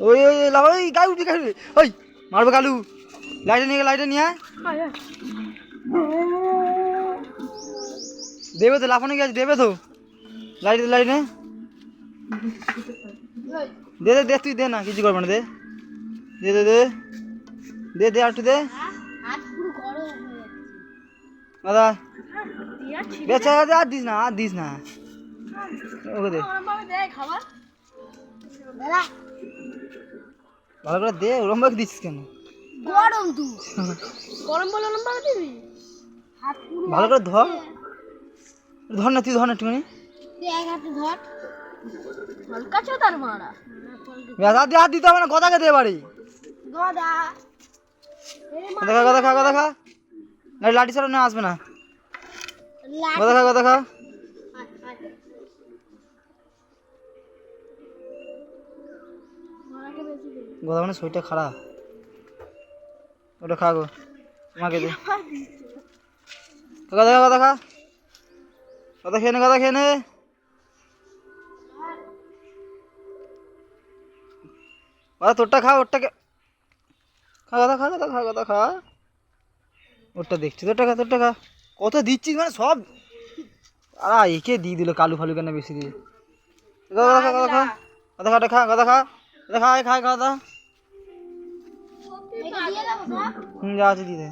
ওই ওই ওই, লাভ ওই গাই উঠে গাই উঠে। ওই মারবে কালু। লাইটে নিয়ে লাইটে নিয়ে আয়। আয়, আয়। দেবে তো লাফানো গেছে দেবে তো। লাইটে লাইটে। দে দে দে তুই দে না কিছু করবে না দে। দে দে দে। দে দে আর একটু দে। দাদা। বেচা দে আর দিস না আর দিস না। ওকে দে। ভালো করে দে ওরম ভাবে দিচ্ছিস কেন? গরম তুই গরম বলে ওরম ভাবে দিবি? ভালো করে ধর। ধর না তুই ধর না একটুখানি। এক হাতে ধর। হালকা চোদার মারা। বেশ, আর দিয়ে হাত দিতে হবে না গদাকে দে বাড়ি। গদা। গদা খা গদা খা গদা খা না লাঠি ছাড়া না আসবে না। গদা খা গদা খা গদা মানে শরীরটা খারাপ। ওটা খা গো আমাকে দে। গদা খা গদা খা গদা খেয়ে নে গদা খেয়ে নে। তোরটা খা ওরটাকে খা গদা খা গদা খা গদা খা ওরটা দেখছি তোর টাকা তোর টাকা কত দিচ্ছিস মানে সব আর একে দিয়ে দিল কালু ফালু কেন বেশি দিয়ে খা গাদা খা গাদা খা খা গাদা হুম যা আছে দিয়ে